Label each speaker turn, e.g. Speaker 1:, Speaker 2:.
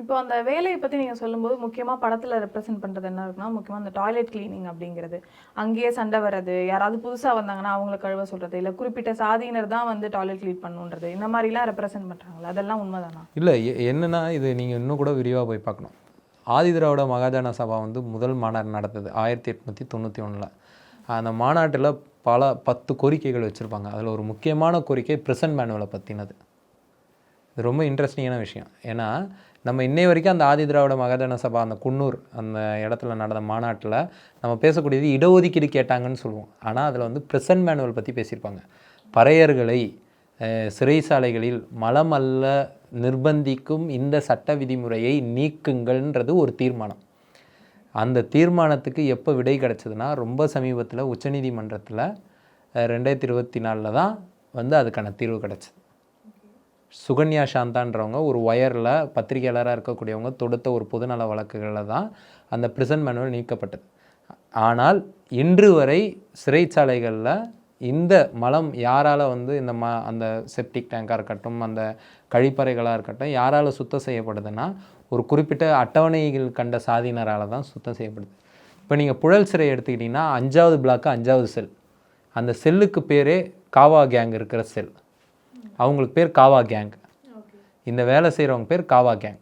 Speaker 1: இப்போ அந்த வேலையை பற்றி நீங்கள் சொல்லும்போது முக்கியமாக படத்தில் ரெப்ரசென்ட் பண்ணுறது என்ன இருக்குன்னா முக்கியமாக அந்த டாய்லெட் கிளீனிங் அப்படிங்கிறது. அங்கேயே சண்டை வர்றது யாராவது புதுசாக வந்தாங்கன்னா அவங்கள கழுவ சொல்கிறது இல்லை குறிப்பிட்ட சாதியினர் தான் வந்து டாய்லெட் க்ளீன் பண்ணுன்றது இந்த மாதிரிலாம் ரெப்ரசென்ட் பண்ணுறாங்களா அதெல்லாம் உண்மைதானா?
Speaker 2: இல்லை என்னென்னா இது நீங்கள் இன்னும் கூட விரிவாக போய் பார்க்கணும். ஆதிதிராவிட மகாஜன சபா வந்து முதல் மாநாடு நடந்தது ஆயிரத்தி எட்நூற்றி தொண்ணூற்றி ஒன்றில் அந்த மாநாட்டில் பல பத்து கோரிக்கைகள் வச்சுருப்பாங்க. அதில் ஒரு முக்கியமான கோரிக்கை ப்ரெசன்ட் மேனுவலை பற்றினது இது ரொம்ப இன்ட்ரெஸ்டிங்கான விஷயம். ஏன்னா நம்ம இன்னை வரைக்கும் அந்த ஆதி திராவிட மகாஜன சபா அந்த குன்னூர் அந்த இடத்துல நடந்த மாநாட்டில் நம்ம பேசக்கூடியது இடஒதுக்கீடு கேட்டாங்கன்னு சொல்லுவோம். ஆனால் அதில் வந்து பிரசன்ட் மேனுவல் பற்றி பேசியிருப்பாங்க. பறையர்களை சிறைசாலைகளில் மலம் அல்ல நிர்பந்திக்கும் இந்த சட்ட விதிமுறையை நீக்குங்கள்ன்றது ஒரு தீர்மானம். அந்த தீர்மானத்துக்கு எப்போ விடை கிடச்சதுன்னா ரொம்ப சமீபத்தில் உச்சநீதிமன்றத்தில் ரெண்டாயிரத்தி இருபத்தி நாலில் தான் வந்து அதுக்கான தீர்வு கிடச்சிது. சுகன்யா சாந்தான்றவங்க ஒரு ஒயரில் பத்திரிகையாளராக இருக்கக்கூடியவங்க தொடுத்த ஒரு பொதுநல வழக்குகளில் தான் அந்த பிரிசன் மேனுவல் நீக்கப்பட்டது. ஆனால் இன்று வரை சிறைச்சாலைகளில் இந்த மலம் யாரால் வந்து இந்த ம அந்த செப்டிக் டேங்காக இருக்கட்டும் அந்த கழிப்பறைகளாக இருக்கட்டும் யாரால் சுத்தம் செய்யப்படுதுன்னா ஒரு குறிப்பிட்ட அட்டவணைகள் கண்ட சாதியினரால் தான் சுத்தம் செய்யப்படுது. இப்போ நீங்கள் புழல் சிறை எடுத்துக்கிட்டிங்கன்னா அஞ்சாவது பிளாக்கு அஞ்சாவது செல் அந்த செல்லுக்கு பேரே காவா கேங் இருக்கிற செல் அவங்களுக்கு பேர் காவா கேங். இந்த வேலை செய்கிறவங்க பேர் காவா கேங்.